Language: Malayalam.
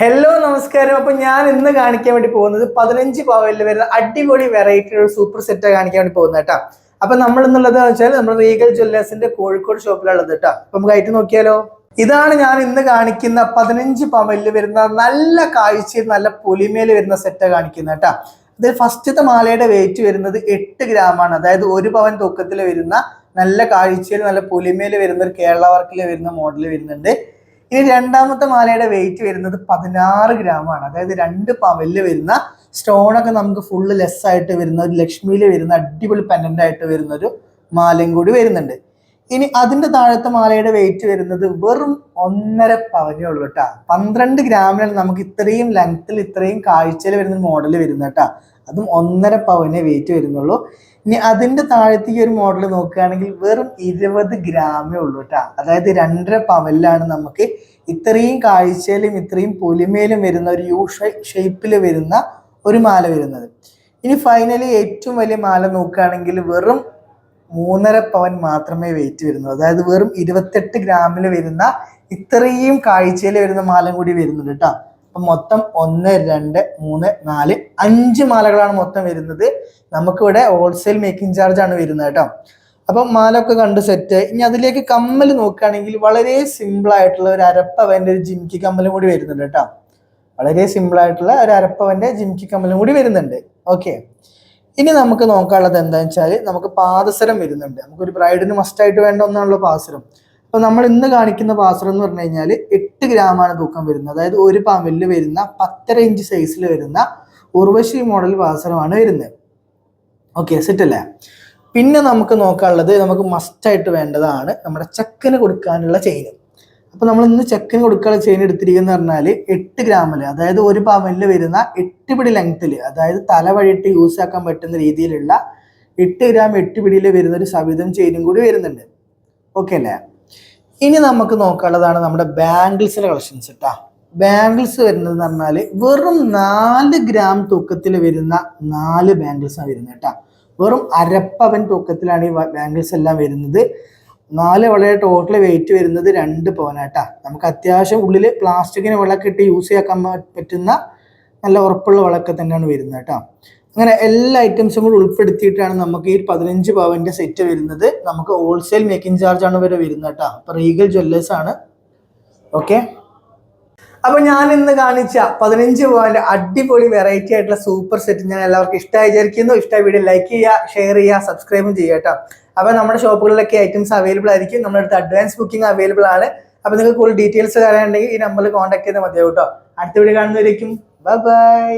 ഹലോ നമസ്കാരം. അപ്പൊ ഞാൻ ഇന്ന് കാണിക്കാൻ വേണ്ടി പോകുന്നത് പതിനഞ്ച് പവലിൽ വരുന്ന അടിപൊളി വെറൈറ്റി ഒരു സൂപ്പർ സെറ്റ് കാണിക്കാൻ വേണ്ടി പോകുന്നത് കേട്ടോ. അപ്പൊ നമ്മൾ എന്നുള്ളത് വെച്ചാൽ നമ്മൾ റീഗൽ ജ്വല്ലേഴ്സിന്റെ കോഴിക്കോട് ഷോപ്പിലുള്ളത് കേട്ടോ. അപ്പൊ നമുക്ക് ആയിട്ട് നോക്കിയാലോ? ഇതാണ് ഞാൻ ഇന്ന് കാണിക്കുന്ന പതിനഞ്ച് പവലിൽ വരുന്ന നല്ല കാഴ്ചയിൽ നല്ല പൊലിമേൽ വരുന്ന സെറ്റ് കാണിക്കുന്നത് കേട്ടോ. ഇതിൽ ഫസ്റ്റത്തെ മാലയുടെ വെയിറ്റ് വരുന്നത് എട്ട് ഗ്രാമാണ് അതായത് ഒരു പവൻ തൂക്കത്തിൽ വരുന്ന നല്ല കാഴ്ചയിൽ നല്ല പൊലിമേൽ വരുന്ന ഒരു കേരള വർക്കിൽ വരുന്ന മോഡൽ വരുന്നുണ്ട്. ഇനി രണ്ടാമത്തെ മാലയുടെ വെയിറ്റ് വരുന്നത് പതിനാറ് ഗ്രാമാണ് അതായത് രണ്ട് പവലിൽ വരുന്ന സ്റ്റോണൊക്കെ നമുക്ക് ഫുള്ള് ലെസ് ആയിട്ട് വരുന്ന ഒരു ലക്ഷ്മിയിൽ വരുന്ന അടിപൊളി പെൻഡന്റ് ആയിട്ട് വരുന്ന ഒരു മാലയും കൂടി വരുന്നുണ്ട്. ഇനി അതിന്റെ താഴത്തെ മാലയുടെ വെയിറ്റ് വരുന്നത് വെറും ഒന്നര പവനേ ഉള്ളൂ കേട്ടാ പന്ത്രണ്ട് ഗ്രാമിലാണ് നമുക്ക് ഇത്രയും ലെങ്ത്തിൽ ഇത്രയും കാഴ്ചയിൽ വരുന്ന മോഡൽ വരുന്നത് കേട്ടാ അതും ഒന്നര പവനേ വെയിറ്റ് വരുന്നുള്ളൂ. ഇനി അതിന്റെ താഴത്തേക്ക് ഒരു മോഡൽ നോക്കുകയാണെങ്കിൽ വെറും ഇരുപത് ഗ്രാമേ ഉള്ളൂ കേട്ടാ അതായത് രണ്ടര പവനിലാണ് നമുക്ക് ഇത്രയും കാഴ്ചയിലും ഇത്രയും പൊലിമയിലും വരുന്ന ഒരു യു ഷേപ്പിൽ വരുന്ന ഒരു മാല വരുന്നത്. ഇനി ഫൈനലി ഏറ്റവും വലിയ മാല നോക്കുകയാണെങ്കിൽ വെറും മൂന്നര പവൻ മാത്രമേ വെയിറ്റ് വരുന്നു അതായത് വെറും ഇരുപത്തെട്ട് ഗ്രാമിൽ വരുന്ന ഇത്രയും കാഴ്ചയിൽ വരുന്ന മാലം കൂടി വരുന്നുണ്ട് കേട്ടോ അപ്പം മൊത്തം ഒന്ന് രണ്ട് മൂന്ന് നാല് അഞ്ച് മാലകളാണ് മൊത്തം വരുന്നത്. നമുക്കിവിടെ ഹോൾസെയിൽ മേക്കിംഗ് ചാർജ് ആണ് വരുന്നത് കേട്ടോ അപ്പം മാലൊക്കെ കണ്ട് സെറ്റ് ഇനി അതിലേക്ക് കമ്മൽ നോക്കുകയാണെങ്കിൽ വളരെ സിമ്പിൾ ആയിട്ടുള്ള ഒരു അരപ്പവന്റെ ഒരു ജിംകി കമ്മലും കൂടി വരുന്നുണ്ട് കേട്ടോ വളരെ സിമ്പിൾ ആയിട്ടുള്ള ഒരു അരപ്പവന്റെ ജിംകി കമ്മലും കൂടി വരുന്നുണ്ട്. ഓക്കെ ഇനി നമുക്ക് നോക്കാനുള്ളത് എന്താണെന്ന് വെച്ചാൽ നമുക്ക് പാദസരം വരുന്നുണ്ട്. നമുക്കൊരു ബ്രൈഡിന് മസ്റ്റായിട്ട് വേണ്ട ഒന്നാണല്ലോ പാദസരം. അപ്പൊ നമ്മൾ ഇന്ന് കാണിക്കുന്ന പാസരം എന്ന് പറഞ്ഞു കഴിഞ്ഞാൽ എട്ട് ഗ്രാമാണ് തൂക്കം വരുന്നത്. അതായത് ഒരു പവലിൽ വരുന്ന പത്തര ഇഞ്ച് സൈസിൽ വരുന്ന ഉർവശി മോഡൽ പാസരമാണ് വരുന്നത്. ഓക്കെ സെറ്റ് അല്ലേ? പിന്നെ നമുക്ക് നോക്കാനുള്ളത് നമുക്ക് മസ്റ്റായിട്ട് വേണ്ടതാണ് നമ്മുടെ ചക്കന് കൊടുക്കാനുള്ള ചെയിൻ അപ്പൊ നമ്മൾ ഇന്ന് ചെക്കിന് കൊടുക്കാനുള്ള ചെയിൻ എടുത്തിരിക്കുന്നത് പറഞ്ഞാൽ എട്ട് ഗ്രാമിൽ അതായത് ഒരു പവനിൽ വരുന്ന എട്ട് പിടി ലെങ്ത്തിൽ അതായത് തല വഴിയിട്ട് യൂസ് ആക്കാൻ പറ്റുന്ന രീതിയിലുള്ള എട്ട് ഗ്രാം എട്ട് പിടിയിൽ വരുന്ന ഒരു സവിധം ചെയിനും കൂടി വരുന്നുണ്ട്. ഓക്കെ അല്ലേ? ഇനി നമുക്ക് നോക്കാനുള്ളതാണ് നമ്മുടെ ബാംഗിൾസിലെ കളക്ഷൻസ് കേട്ടാ ബാംഗിൾസ് വരുന്നത് എന്ന് പറഞ്ഞാൽ വെറും നാല് ഗ്രാം തൂക്കത്തിൽ വരുന്ന നാല് ബാംഗിൾസ് ആണ് വരുന്നത് കേട്ടാ വെറും അരപ്പവൻ തൂക്കത്തിലാണ് ഈ ബാംഗിൾസ് എല്ലാം വരുന്നത്. നാല് വളരെ ടോട്ടൽ വെയിറ്റ് വരുന്നത് രണ്ട് പവനാട്ടാ നമുക്ക് അത്യാവശ്യം ഉള്ളിൽ പ്ലാസ്റ്റിക്കിന് വിളക്ക് ഇട്ട് യൂസ് ചെയ്യാൻ പറ്റുന്ന നല്ല ഉറപ്പുള്ള വിളക്ക് തന്നെയാണ് വരുന്നത് കേട്ടോ. അങ്ങനെ എല്ലാ ഐറ്റംസും കൂടി ഉൾപ്പെടുത്തിയിട്ടാണ് നമുക്ക് ഈ പതിനഞ്ച് പവന്റെ സെറ്റ് വരുന്നത്. നമുക്ക് ഹോൾസെയിൽ മേക്കിംഗ് ചാർജ് ആണ് വരെ വരുന്നത് കേട്ടോ. അപ്പം റീഗൽ ജ്വല്ലേഴ്സ് ആണ്. ഓക്കെ അപ്പൊ ഞാൻ ഇന്ന് കാണിച്ച പതിനഞ്ച് പവന്റെ അടിപൊളി വെറൈറ്റി ആയിട്ടുള്ള സൂപ്പർ സെറ്റ് ഞാൻ എല്ലാവർക്കും ഇഷ്ടമായി വിചാരിക്കുന്നു. ഇഷ്ടമായ വീഡിയോ ലൈക്ക് ചെയ്യുക ഷെയർ ചെയ്യുക സബ്സ്ക്രൈബും ചെയ്യുക കേട്ടോ. അപ്പൊ നമ്മുടെ ഷോപ്പുകളിലൊക്കെ ഐറ്റംസ് അവൈലബിൾ ആയിരിക്കും. നമ്മുടെ അടുത്ത് അഡ്വാൻസ് ബുക്കിംഗ് അവൈലബിൾ ആണ്. അപ്പൊ നിങ്ങൾക്ക് കൂടുതൽ ഡീറ്റെയിൽസ് അറിയാനുണ്ടെങ്കിൽ ഈ നമ്പറിൽ കോൺടാക്ട് ചെയ്താൽ മതിയാവും കേട്ടോ അടുത്ത വീഡിയോ കാണുന്നവരേക്കും. Bye bye